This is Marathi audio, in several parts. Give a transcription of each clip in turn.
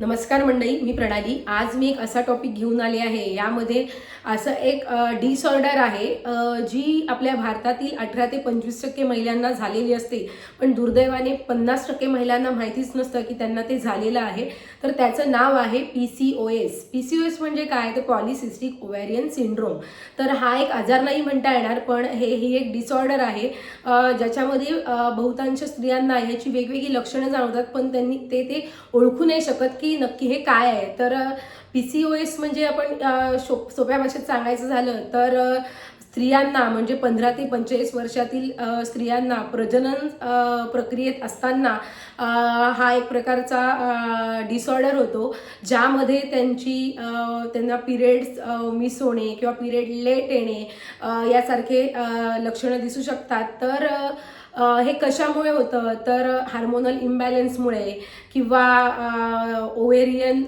नमस्कार मंडळी मी प्रणाली. आज मी एक असा टॉपिक घेऊन आले आहे. यामध्ये असं एक डिसऑर्डर आहे जी आपल्या भारतातील अठरा ते पंचवीस टक्के महिलांना झालेली असते. पण दुर्दैवाने पन्नास टक्के महिलांना माहितीच नसतं की त्यांना ते झालेलं आहे. तर त्याचं नाव आहे P C O S P C O S म्हणजे काय? तर पॉलिसिस्टिक ओव्हॅरियन सिंड्रोम तर हा एक आजार नाही म्हणता येणार पण हे ही एक डिसऑर्डर आहे. ज्याच्यामध्ये बहुतांश स्त्रियांना ह्याची वेगवेगळी लक्षणं जाणवतात पण त्यांनी ते ते ओळखू नाही शकत की नक्की हे काय आहे? तर पी सी ओ एस म्हणजे आपण शो- सोप्या भाषेत सांगायचं झालं तर स्त्रियांना म्हणजे पंधरा ते पंचेचाळीस वर्षातील स्त्रियांना प्रजनन प्रक्रियेत असताना हा एक प्रकारचा डिसऑर्डर होतो ज्यामध्ये त्यांची त्यांना पिरियड्स मिस होणे किंवा पिरियड लेट येणे यासारखे लक्षणं दिसू शकतात. तर हे कशामुळे होतं? तर हार्मोनल इम्बॅलन्समुळे किंवा ओवेरियन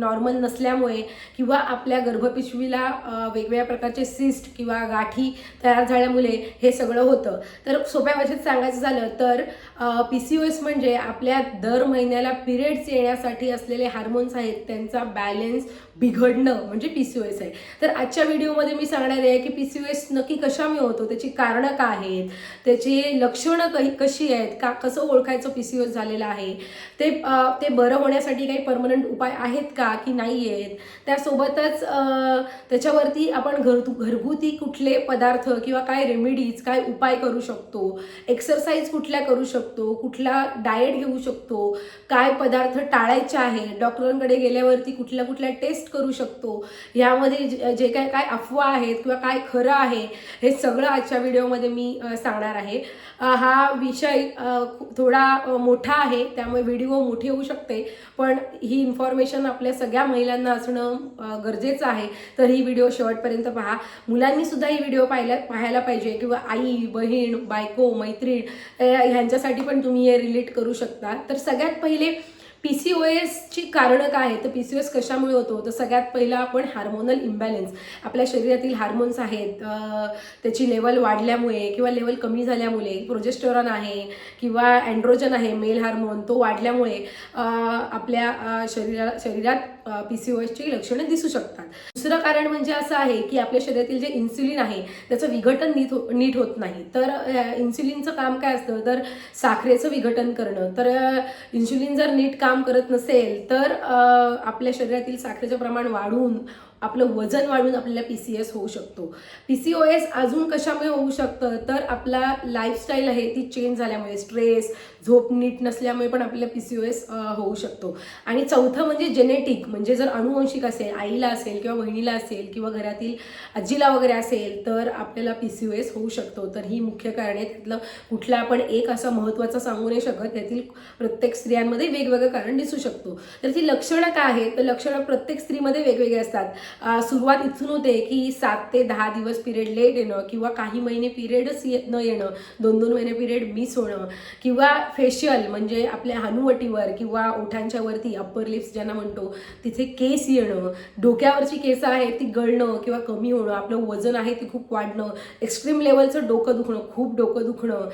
नॉर्मल नसल्यामुळे किंवा आपल्या गर्भपिशवीला वेगवेगळ्या प्रकारचे सिस्ट किंवा गाठी तयार झाल्यामुळे हे सगळं होतं. तर सोप्या भाषेत सांगायचं झालं तर पी सी ओ एस म्हणजे आपल्या दर महिन्याला पिरियड्स येण्यासाठी असलेले हार्मोन्स आहेत त्यांचा बॅलेन्स बिघडणं म्हणजे पी सी ओ एस आहे. तर आजच्या व्हिडिओमध्ये मी सांगणार आहे की पी सी ओ एस नक्की कशामुळे होतो त्याची कारणं काय आहेत त्याची लक्षणं कही कशी आहेत का कसं ओळखायचं पी सी ओ एस झालेलं आहे ते ते बरं होण्यासाठी काही परमनंट उपाय आहेत का की नाही आहेत? त्यासोबतच त्याच्यावरती आपण घर घरगुती कुठले पदार्थ किंवा काय रेमेडीज काय उपाय करू शकतो? एक्सरसाइज कुठल्या करू शकतो? कुठला डाएट घेऊ शकतो? काय पदार्थ टाळायचे आहे डॉक्टरांकडे गेल्यावरती कुठल्या कुठल्या टेस्ट करू शकतो? यामध्ये जे काय काय अफवा आहेत किंवा काय खरं आहे हे सगळं आजच्या व्हिडिओमध्ये मी सांगणार आहे. हा विषय थोडा मोठा आहे. त्यामुळे व्हिडिओ मोठी होऊ शकते. पण ही इन्फॉर्मेशन आपल्या सगळ्या महिलांना असणं गरजेचं आहे. तर ही व्हिडिओ शेवटपर्यंत पहा. मुलांनी सुद्धा ही व्हिडिओ पाहायला पाहायला पाहिजे. किंवा आई बहीण बायको मैत्रीण ह्यांच्यासाठी पण तुम्ही हे रिलेट करू शकता. तर सगळ्यात पहिले पी सी ओ एसची कारणं काय आहेत? तर पी सी ओ एस कशामुळे होतो? तर सगळ्यात पहिला आपण हार्मोनल इम्बॅलन्स आपल्या शरीरातील हार्मोन्स आहेत. त्याची लेवल वाढल्यामुळे किंवा लेवल कमी झाल्यामुळे प्रोजेस्टोरॉन आहे किंवा अँड्रोजन आहे मेल हार्मोन तो वाढल्यामुळे आपल्या शरीरा शरीरात पी सी ओ एसची लक्षणे दिसू शकतात. दुसरं कारण म्हणजे असं आहे की आपल्या शरीरातील जे इन्सुलिन आहे त्याचं विघटन नीट हो नीट होत नाही. तर इन्सुलिनचं काम काय असतं? तर साखरेचं विघटन करणं. तर इन्सुलिन जर नीट काम करत नसेल तर आपल्या शरीरातील साखरेचं प्रमाण वाढून आपलं वजन वाढून आपल्याला पी सी एस होऊ शकतो. पी सी ओ एस अजून कशामुळे होऊ शकतं? तर आपला लाईफस्टाईल आहे ती चेंज झाल्यामुळे स्ट्रेस झोप नीट नसल्यामुळे पण आपल्याला पी सी ओ एस होऊ शकतो. आणि चौथं म्हणजे जेनेटिक म्हणजे जर अनुवंशिक असेल आईला असेल किंवा बहिणीला असेल किंवा घरातील आजीला वगैरे असेल तर आपल्याला पी सी ओ एस होऊ शकतो. तर ही मुख्य कारणे त्यातलं कुठला आपण एक असं महत्त्वाचं सांगू नाही शकत. त्यातील प्रत्येक स्त्रियांमध्ये वेगवेगळं कारण दिसू शकतो. तर ती लक्षणं काय आहेत? तर लक्षणं प्रत्येक स्त्रीमध्ये वेगवेगळे असतात. सुरुवात इथून होते की सात ते दहा दिवस पिरियड लेट येणं किंवा काही महिने पिरियडच येत न येणं दोन दोन महिने पिरियड मिस होणं किंवा फेशियल म्हणजे आपल्या हनुवटीवर किंवा ओठांच्या वरती अप्पर लिप्स ज्यांना म्हणतो तिथे केस येणं डोक्यावरची केस आहेत ती गळणं किंवा कमी होणं आपलं वजन आहे ते खूप वाढणं एक्स्ट्रीम लेवलचं डोकं दुखणं खूप डोकं दुखणं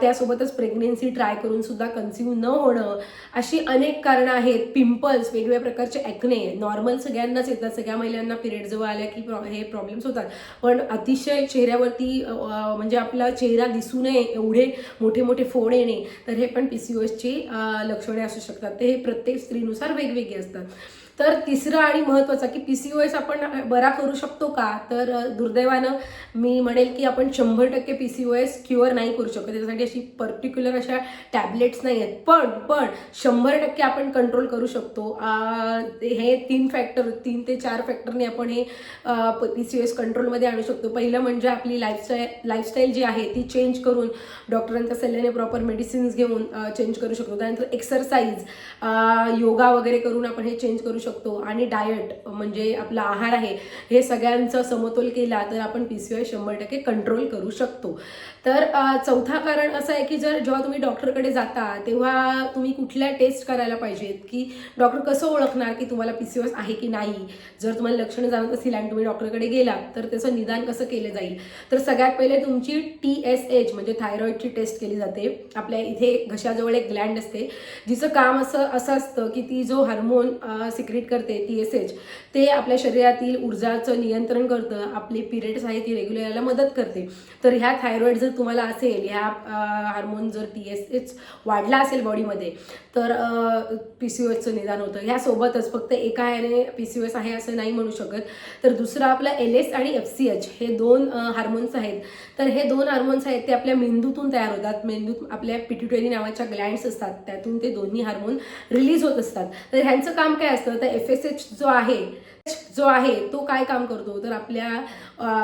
त्यासोबतच प्रेग्नेन्सी ट्राय करून सुद्धा कन्सिव्ह न होणं अशी अनेक कारणं आहेत पिंपल्स वेगवेगळ्या प्रकारचे ॲक्ने नॉर्मल सगळ्यांनाच येतात सगळ्या महिलांना पिरियड जवळ आल्या की प्रॉ हे प्रॉब्लेम्स होतात. पण अतिशय चेहऱ्यावरती म्हणजे आपला चेहरा दिसू नये एवढे मोठे मोठे फोड येणे तर हे पण पी सी ओ एसची लक्षणे असू शकतात. ते हे प्रत्येक स्त्रीनुसार वेगवेगळे असतात. तर तिसरं आणि महत्त्वाचं की पी सी ओ एस आपण बरा करू शकतो का? तर दुर्दैवानं मी म्हणेल की आपण शंभर टक्के P C O S cure नाही करू शकत. त्याच्यासाठी अशी पर्टिक्युलर अशा टॅबलेट्स नाही आहेत. पण पण शंभर टक्के आपण कंट्रोल करू शकतो. हे तीन फॅक्टर तीन ते चार फॅक्टरने आपण हे पी सी ओ एस कंट्रोलमध्ये आणू शकतो. पहिलं म्हणजे आपली लाईफस्टाईल लाईफस्टाईल जी आहे ती चेंज करून डॉक्टरांच्या सल्ल्याने प्रॉपर मेडिसिन्स घेऊन चेंज करू शकतो. त्यानंतर एक्सरसाइज योगा वगैरे करून आपण हे चेंज करू शकतो. आणि डायट म्हणजे आपला आहार आहे हे सगळ्यांचा समतोल केला तर आपण पी सी ओ शंभर टक्के कंट्रोल करू शकतो. तर चौथा कारण असं आहे की जर जेव्हा तुम्ही डॉक्टरकडे जाता तेव्हा तुम्ही कुठल्या टेस्ट करायला पाहिजेत? की डॉक्टर कसं ओळखणार की तुम्हाला पी सी ओ आहे की नाही? जर तुम्हाला लक्षणं जाणत असतील आणि तुम्ही डॉक्टरकडे गेला तर त्याचं निदान कसं केलं जाईल? तर सगळ्यात पहिले तुमची टी एस एच म्हणजे थायरॉईडची टेस्ट केली जाते. आपल्या इथे घशाजवळ एक ग्लँड असते जिचं काम असं असं असतं की ती जो हार्मोन सिक्रेट करते टी एस एच ते आपल्या शरीरातील ऊर्जाचं नियंत्रण करतं आपले पिरियड्स आहे ती रेग्युलर यायला मदत करते. तर ह्या थायरॉईड जर तुम्हाला असेल ह्या हार्मोन जर टी एस एच वाढला असेल बॉडीमध्ये तर पी सी ओ एसचं निदान होतं. ह्यासोबतच फक्त एका ह्याने पी सी ओ एस आहे असं नाही म्हणू शकत. तर दुसरं आपलं एल एस आणि एफ सी एच हे दोन हार्मोन्स आहेत. तर हे दोन हार्मोन्स आहेत ते आपल्या मेंदूतून तयार होतात. मेंदूत आपल्या पिट्युटरी नावाच्या ग्लँड्स असतात. त्यातून ते दोन्ही हार्मोन रिलीज होत असतात. तर ह्यांचं काम काय असतं? तर एफ एस एच जो आहे जो आहे तो काय काम करतो? तर आपल्या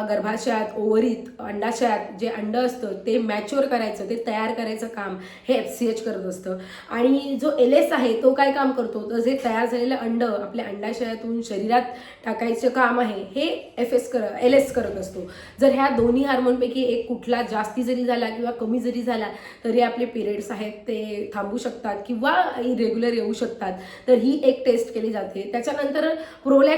गर्भाशयात ओवरीत अंडाशयात जे अंड असतं ते मॅच्युअर करायचं ते तयार करायचं काम हे एफ सी एच करत असतं. आणि जो एल एस आहे तो काय काम करतो? तर जे तयार झालेलं अंड आपल्या अंडाशयातून शरीरात टाकायचं काम आहे हे एफ एस कर एल एस करत असतो. जर ह्या दोन्ही हार्मोनपैकी एक कुठला जास्ती जरी झाला किंवा कमी जरी झाला तरी आपले पिरियड्स आहेत ते थांबू शकतात किंवा इरेग्युलर येऊ शकतात. तर ही एक टेस्ट केली जाते. त्याच्यानंतर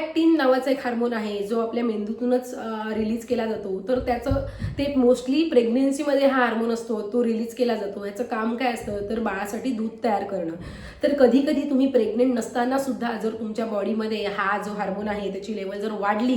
प्रोलॅक्टिन नावाचा एक हार्मोन आहे जो आपल्या मेंदूतूनच रिलीज केला जातो. तर त्याचं ते मोस्टली प्रेग्नेन्सीमध्ये हा हार्मोन असतो तो रिलीज केला जातो. याचं काम काय असतं? तर बाळासाठी दूध तयार करणं. तर कधी कधी तुम्ही प्रेग्नेंट नसताना सुद्धा जर तुमच्या बॉडीमध्ये हा जो हार्मोन आहे त्याची लेवल जर वाढली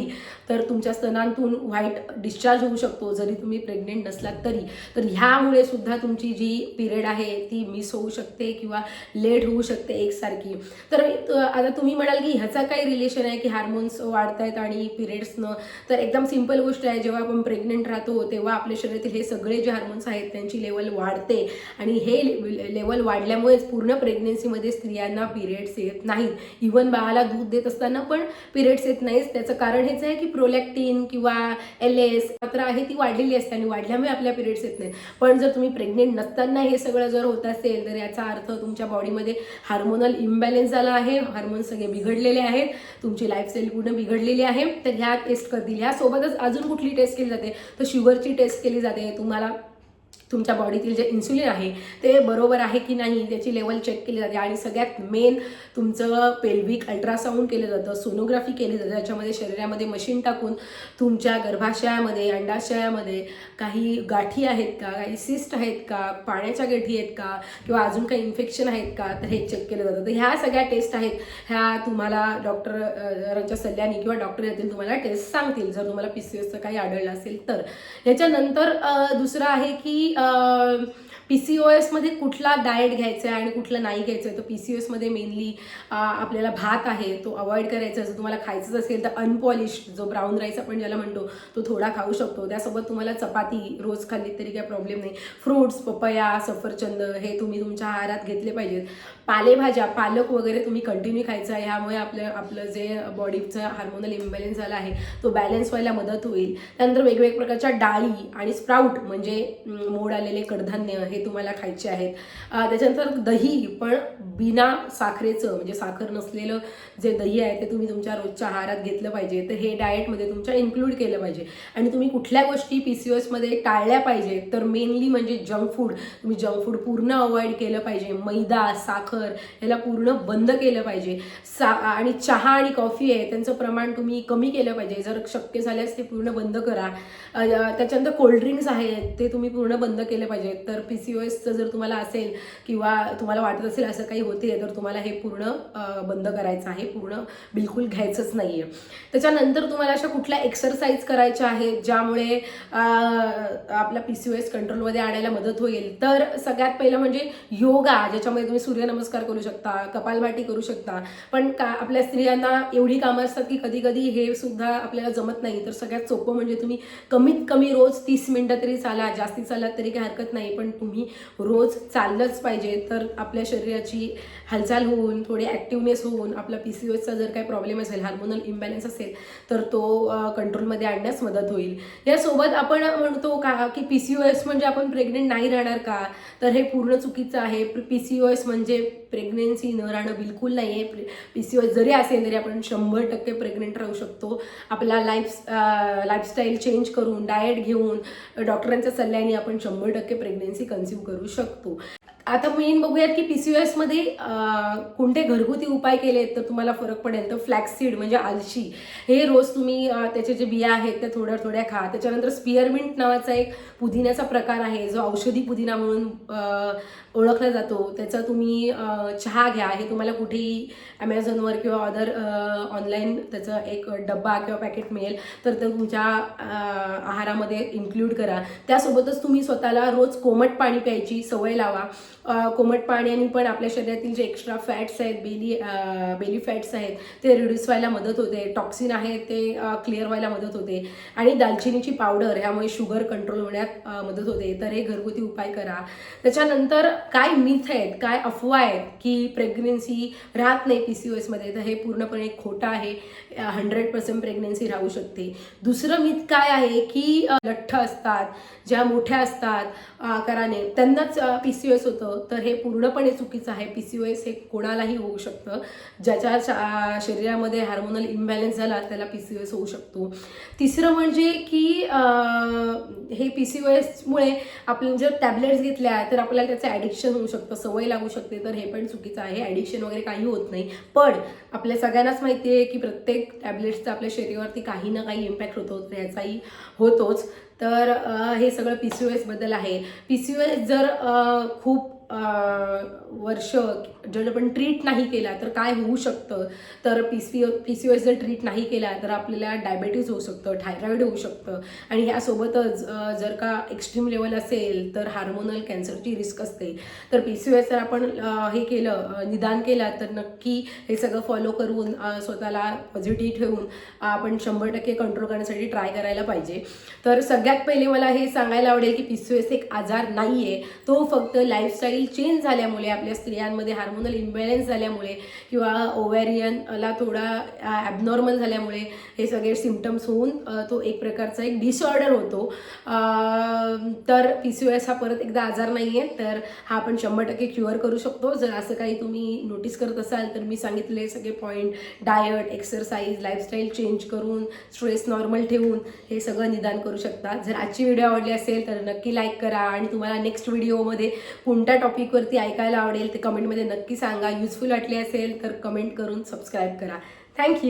तर तुमच्या स्तनांतून व्हाईट डिस्चार्ज होऊ शकतो जरी तुम्ही प्रेग्नेंट नसलात तरी. तर ह्यामुळे सुद्धा तुमची जी पिरियड आहे ती मिस होऊ शकते किंवा लेट होऊ शकते एकसारखी. तर आता तुम्ही म्हणाल की ह्याचा काय रिलेशन आहे की हा हार्मोन्स वाढत आहेत आणि पिरियड्सनं तर एकदम सिंपल गोष्ट आहे जेव्हा आपण प्रेग्नेंट राहतो तेव्हा आपल्या शरीरातील हे सगळे जे हार्मोन्स आहेत त्यांची लेवल वाढते. आणि हे लेवल वाढल्यामुळेच पूर्ण प्रेग्नेन्सीमध्ये स्त्रियांना पिरियड्स येत नाहीत. इव्हन बाळाला दूध देत असताना पण पिरियड्स येत नाहीत. त्याचं कारण हेच आहे की प्रोलॅक्टिन किंवा एल एस मात्र आहे ती वाढलेली असते आणि वाढल्यामुळे आपल्या पिरियड्स येत नाहीत. पण जर तुम्ही प्रेग्नेंट नसताना हे सगळं जर होत असेल तर याचा अर्थ तुमच्या बॉडीमध्ये हार्मोनल इम्बॅलेन्स झाला आहे. हार्मोन सगळे बिघडलेले आहेत. तुमची लाईफ लाईफस्टाईल पूर्ण बिघडलेली आहे तर ह्या टेस्ट करतील. ह्यासोबतच अजून कुठली टेस्ट केली जाते? तर शुगरची टेस्ट केली जाते. तुम्हाला तुमच्या बॉडीतील जे इन्सुलिन आहे ते बरोबर आहे की नाही त्याची लेवल चेक केली जाते. आणि सगळ्यात मेन तुमचं पेल्विक अल्ट्रासाऊंड केलं जातं सोनोग्राफी केली जाते. त्याच्यामध्ये शरीरामध्ये मशीन टाकून तुमच्या गर्भाशयामध्ये अंडाशयामध्ये काही गाठी आहेत का काही सिस्ट आहेत का पाण्याच्या गाठी आहेत का किंवा अजून काही इन्फेक्शन आहेत का तर हे चेक केलं जातं. तर ह्या सगळ्या टेस्ट आहेत. ह्या तुम्हाला डॉक्टरांच्या सल्ल्याने किंवा डॉक्टर येतील तुम्हाला टेस्ट सांगतील. जर तुम्हाला पी सी एसचं काही आढळलं असेल तर. याच्यानंतर दुसरं आहे की पी सी ओ एसमध्ये कुठला डाएट घ्यायचा आहे आणि कुठला नाही घ्यायचं आहे तर पी सी ओ एसमध्ये मेनली आपल्याला भात आहे तो अवॉइड करायचा जर तुम्हाला खायचंच असेल तर अनपॉलिश्ड जो ब्राऊन राईस आपण ज्याला म्हणतो तो थोडा खाऊ शकतो. त्यासोबत तुम्हाला चपाती रोज खाल्ली तरी काही प्रॉब्लेम नाही. फ्रूट्स पपया सफरचंद हे तुम्ही तुमच्या आहारात घेतले पाहिजेत. पालेभाज्या पालक वगैरे तुम्ही कंटिन्यू खायचं आहे. ह्यामुळे आपलं आपलं जे बॉडीचं हार्मोनल इम्बॅलेन्स झाला आहे तो बॅलन्स व्हायला मदत होईल. त्यानंतर वेगवेगळ्या प्रकारच्या डाळी आणि स्प्राऊट म्हणजे मोड आलेले कडधान्य हे तुम्हाला खायचे आहेत. त्याच्यानंतर दही पण बिना साखरेचं म्हणजे साखर नसलेलं जे दही आहे ते तुम्ही तुमच्या रोजच्या आहारात घेतलं पाहिजे. तर हे डाएटमध्ये तुमच्या इन्क्लूड केलं पाहिजे. आणि तुम्ही कुठल्या गोष्टी पी सी ओसमध्ये टाळल्या पाहिजे तर मेनली म्हणजे जंक फूड तुम्ही जंक फूड पूर्ण अवॉइड केलं पाहिजे. मैदा साखर याला पूर्ण बंद केलं पाहिजे. सा आणि चहा आणि कॉफी आहे त्यांचं प्रमाण तुम्ही कमी केलं पाहिजे. जर शक्य झाल्यास ते पूर्ण बंद करा. त्याच्यानंतर कोल्ड्रिंक्स आहेत ते तुम्ही पूर्ण बंद केले पाहिजे. तर पी सी ओ एसचं जर तुम्हाला असेल किंवा तुम्हाला वाटत असेल असं काही होते तर तुम्हाला हे पूर्ण बंद करायचं आहे. पूर्ण बिलकुल घ्यायचंच नाही आहे त्याच्यानंतर तुम्हाला अशा कुठल्या एक्सरसाइज करायच्या आहेत ज्यामुळे आपल्या आपला पी सी ओ एस कंट्रोलमध्ये आणायला मदत होईल? तर सगळ्यात पहिलं म्हणजे योगा ज्याच्यामध्ये तुम्ही सूर्यनमस्कार करू शकता कपालभाटी करू शकता. पण का आपल्या स्त्रियांना एवढी कामं असतात की कधी कधी हे सुद्धा आपल्याला जमत नाही. तर सगळ्यात सोपं म्हणजे तुम्ही कमीत कमी रोज तीस मिनटं तरी चाला जास्ती चालात तरी काही हरकत नाही. पण तुम्ही रोज चाललंच पाहिजे. तर आपल्या शरीराची हालचाल होऊन थोडी ॲक्टिवनेस होऊन आपला पी सी ओएसचा जर काही प्रॉब्लेम असेल हार्मोनल इम्बॅलन्स असेल तर तो कंट्रोलमध्ये आणण्यास मदत होईल. यासोबत आपण म्हणतो का की पी सी ओ एस म्हणजे आपण प्रेग्नेंट नाही राहणार का? तर हे पूर्ण चुकीचं आहे. पी सी ओ एस म्हणजे प्रेग्नेन्सी न राहणं बिलकुल नाही आहे पी सी ओ जरी असेल तरी आपण शंभर टक्के प्रेग्नेंट राहू शकतो. आपला लाईफ लाईफस्टाईल चेंज करून डाएट घेऊन डॉक्टरांच्या सल्ल्याने आपण शंभर टक्के प्रेग्नेन्सी कन्झ्युम करू शकतो. आता मेन बघूयात की पीसीओएसमध्ये एसमध्ये कोणते घरगुती उपाय केले तर तुम्हाला फरक पडेल? तर फ्लॅक्सीड म्हणजे आलशी. हे रोज तुम्ही त्याचे जे बिया आहेत त्या थोड्या थोड्या खा. त्याच्यानंतर स्पिअरमिंट नावाचा एक पुदिन्याचा प्रकार आहे जो औषधी पुदिना म्हणून ओळखला जातो. त्याचा तुम्ही चहा घ्या. हे तुम्हाला कुठेही ॲमेझॉनवर किंवा अदर ऑनलाईन त्याचा एक डब्बा किंवा पॅकेट मिळेल. तर ते तुमच्या आहारामध्ये इन्क्लूड करा. त्यासोबतच तुम्ही स्वतःला रोज कोमट पाणी प्यायची सवय लावा. कोमट पाण्याने पण आपल्या शरीरातील जे एक्स्ट्रा फॅट्स आहेत बेली बेली फॅट्स आहेत ते रिड्यूस व्हायला मदत होते. टॉक्सिन आहे ते क्लिअर व्हायला मदत होते. आणि दालचिनीची पावडर ह्यामुळे शुगर कंट्रोल होण्यात मदत होते. तर हे घरगुती उपाय करा. त्याच्यानंतर काय मिथ आहेत काय अफवा आहेत की प्रेग्नेन्सी राहत नाही पी सी ओ एसमध्ये तर हे पूर्णपणे खोटं आहे. हंड्रेड पर्सेंट प्रेग्नेन्सी राहू शकते. दुसरं मिथ काय आहे की लठ्ठ असतात ज्या मोठ्या असतात आकाराने त्यांनाच पी सी ओ एस होतं. तर हे पूर्णपणे चुकीचं आहे. पी सी ओ एस हे कोणालाही होऊ शकतं. ज्याच्या शा- शरीरामध्ये हार्मोनल इम्बॅलन्स झाला त्याला पी सी ओ एस होऊ शकतो. तिसरं म्हणजे की हे पी सी ओ एसमुळे आपण जर टॅबलेट्स घेतल्या तर आपल्याला त्याचं ॲडिक्शन होऊ शकतं. सवय लागू शकते. तर हे पण चुकीचं आहे. ॲडिक्शन वगैरे काही होत नाही. पण आपल्या सगळ्यांनाच माहिती आहे की प्रत्येक टॅबलेट्सचा आपल्या शरीरावरती काही ना काही इम्पॅक्ट होतो. तर याचाही होतोच. तर हे सगळं पी सी ओ एसबद्दल आहे. पी सी ओ एस जर खूप वर्ष जर आपण ट्रीट नाही केला तर काय होऊ शकतं? तर P C P C O S जर ट्रीट नाही केला तर आपल्याला डायबेटीज होऊ शकतं थायरॉईड होऊ शकतं. आणि ह्यासोबतच जर का एक्स्ट्रीम लेवल असेल तर हार्मोनल कॅन्सरची रिस्क असते. तर पी सी ओ एस जर आपण हे केलं निदान केलं तर नक्की हे सगळं फॉलो करून स्वतःला पॉझिटिव्ह ठेवून आपण शंभर टक्के कंट्रोल करण्यासाठी ट्राय करायला पाहिजे. तर सगळ्यात पहिले मला हे सांगायला आवडेल की पी सी ओ एस एक आजार नाही आहे तो फक्त लाईफस्टाईल चेंज झाल्यामुळे आपल्या स्त्रियांमध्ये हार्मोनल इम्बॅलन्स झाल्यामुळे किंवा ओव्हॅरियनला थोडा ॲबनॉर्मल झाल्यामुळे हे सगळे सिमटम्स होऊन तो एक प्रकारचा एक डिसऑर्डर होतो. तर पी सी ओ एस हा परत एकदा आजार नाही आहे तर हा आपण शंभर टक्के क्युअर करू शकतो. जर असं काही तुम्ही नोटीस करत असाल तर मी सांगितले सगळे point diet exercise lifestyle change करून स्ट्रेस नॉर्मल ठेवून हे सगळं निदान करू शकता. जर आजची व्हिडिओ आवडली असेल तर नक्की लाईक करा. आणि तुम्हाला नेक्स्ट व्हिडिओमध्ये कोणत्या टॉपिकवरती ऐकायला आवडेल ते कमेंटमध्ये नक्की सांगा. युजफुल वाटले असेल तर कमेंट करून सबस्क्राईब करा. थँक्यू